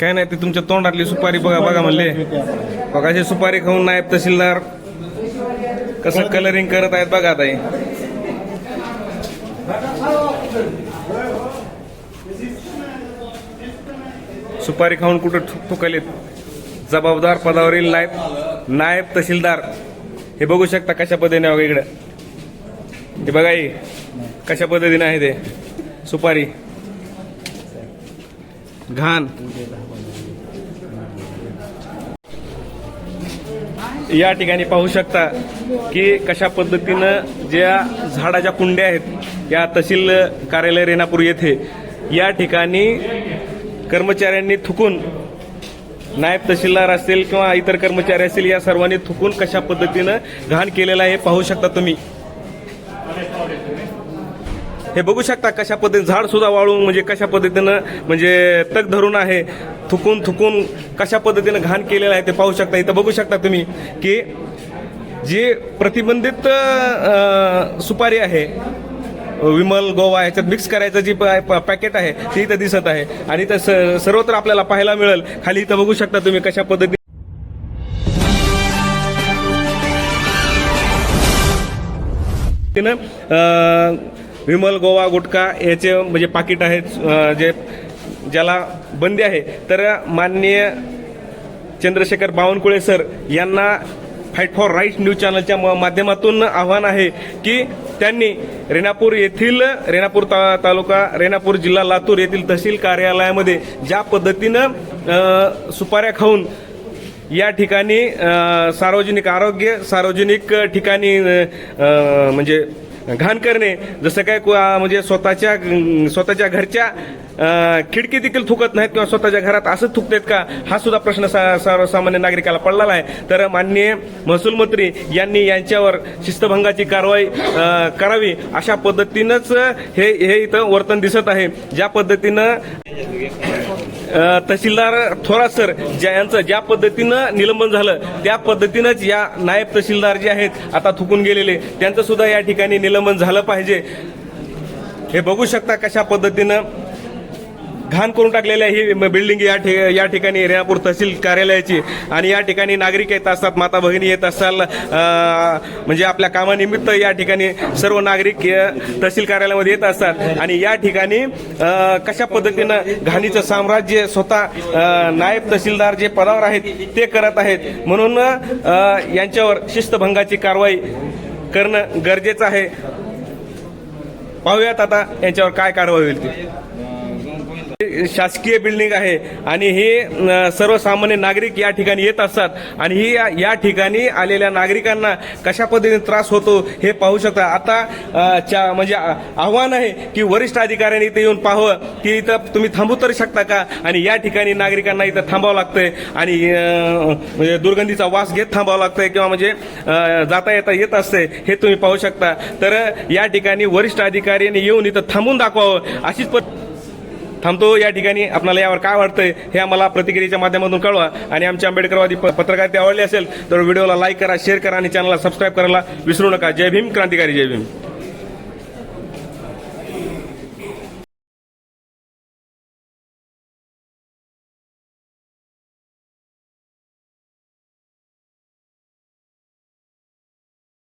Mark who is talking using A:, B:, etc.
A: काय नाही ते तुमच्या तोंडातली सुपारी बघा बघा म्हणले. बघा अशी सुपारी खाऊन नायब तहसीलदार कसं कलरिंग करत आहेत बघा ताई सुपारी खाऊन कुठं ठुक ठुकलेत जबाबदार पदावरील नायब नायब तहसीलदार. हे बघू शकता कशा पद्धतीने बघा इकडं. हे बघा कशा पद्धतीने आहे ते सुपारी. घाण. या ठिकाणी पाहू शकता की कशा पद्धतीनं ज्या झाडाच्या कुंड्या आहेत या तहसील कार्यालय रेणापूर येथे या ठिकाणी कर्मचाऱ्यांनी थुकून नायब तहसीलदार असतील किंवा इतर कर्मचारी असतील या सर्वांनी थुकून कशा पद्धतीनं घाण केलेलं आहे हे पाहू शकता तुम्ही. हे बघू शकता कशा पद्धतीने झाड सुद्धा वाळून म्हणजे कशा पद्धतीनं म्हणजे तग धरून आहे थुकून थुकून कशा पद्धतीनं घाण केलेलं आहे ते पाहू शकता. इथं बघू शकता तुम्ही की जे प्रतिबंधित सुपारी आहे विमल गोवा याच्यात मिक्स करायचं जी प- प- पॅकेट आहे ती इथं दिसत आहे. आणि इथं स- सर्वत्र आपल्याला पाहायला मिळेल. खाली इथं बघू शकता तुम्ही कशा पद्धतीने तिनं विमल गोवा गुटखा याचे म्हणजे पाकिट आहेत जे ज्याला बंदी आहे. तर माननीय चंद्रशेखर बावनकुळे सर यांना फाईट फॉर राईट न्यूज चॅनलच्या म- माध्यमातून आव्हान आहे की त्यांनी रेणापूर येथील रेणापूर ता तालुका रेणापूर जिल्हा लातूर येथील तहसील कार्यालयामध्ये ज्या पद्धतीनं सुपाऱ्या खाऊन या ठिकाणी सार्वजनिक आरोग्य सार्वजनिक ठिकाणी म्हणजे घाण करणे जसं काय को- म्हणजे स्वतःच्या स्वतःच्या घरच्या खिडकी देखील थुकत नाहीत किंवा स्वतःच्या घरात असंच थुकतात का? हा सुद्धा प्रश्न सा- सर्वसामान्य नागरिकाला पडलेला आहे तर माननीय महसूल मंत्री यांनी यांच्यावर शिस्तभंगाची कारवाई करावी अशा पद्धतीनंच हे हे इथं वर्तन दिसत आहे. ज्या पद्धतीनं तहसीलदार थोरात सर ज्या यांचं ज्या पद्धतीनं निलंबन झालं त्या पद्धतीनंच या नायब तहसीलदार जे आहेत आता थुकून गेलेले. त्यांचं सुद्धा या ठिकाणी निलंबन झालं पाहिजे. हे बघू शकता कशा पद्धतीनं घाण करून टाकलेली आहे ही बिल्डिंग या ठि- या ठिकाणी रेणापूर तहसील कार्यालयाची. आणि या ठिकाणी नागरिक येत असतात माता भगिनी येत असाल म्हणजे आपल्या कामानिमित्त या ठिकाणी सर्व नागरिक तहसील कार्यालयामध्ये येत असतात. आणि या ठिकाणी कशा पद्धतीनं घाणीचं साम्राज्य स्वतः नायब तहसीलदार जे पदावर आहेत ते करत आहेत. म्हणून यांच्यावर शिस्तभंगाची कारवाई करणं गरजेचं आहे. पाहूयात आता यांच्यावर काय कारवाई होईल ती. शासकीय बिल्डिंग आहे आणि हे सर्वसामान्य नागरिक या ठिकाणी येत असतात आणि ही या- या ठिकाणी आलेल्या नागरिकांना कशा पद्धतीने त्रास होतो हे पाहू शकता. आता च्या- म्हणजे आ- आव्हान आहे की वरिष्ठ अधिकाऱ्यांनी इथे येऊन पाहावं की इथं तुम्ही थांबू तरी शकता का? आणि या ठिकाणी नागरिकांना इथं थांबावं लागतंय आणि म्हणजे दुर्गंधीचा वास घेत थांबावं लागतंय किंवा म्हणजे जाता येता येत असते हे तुम्ही पाहू शकता. तर या ठिकाणी वरिष्ठ अधिकाऱ्यांनी येऊन इथं थांबून दाखवावं अशीच पद्धत थांबतो. या ठिकाणी आपल्याला यावर काय वाटतंय हे आम्हाला प्रतिक्रियेच्या माध्यमातून कळवा. आणि आमची आंबेडकरवादी प- पत्रकारिता आवडली असेल तर व्हिडिओला लाईक करा शेअर करा आणि चॅनलला सबस्क्राईब करायला विसरू नका. जय भीम क्रांतिकारी जय भीम.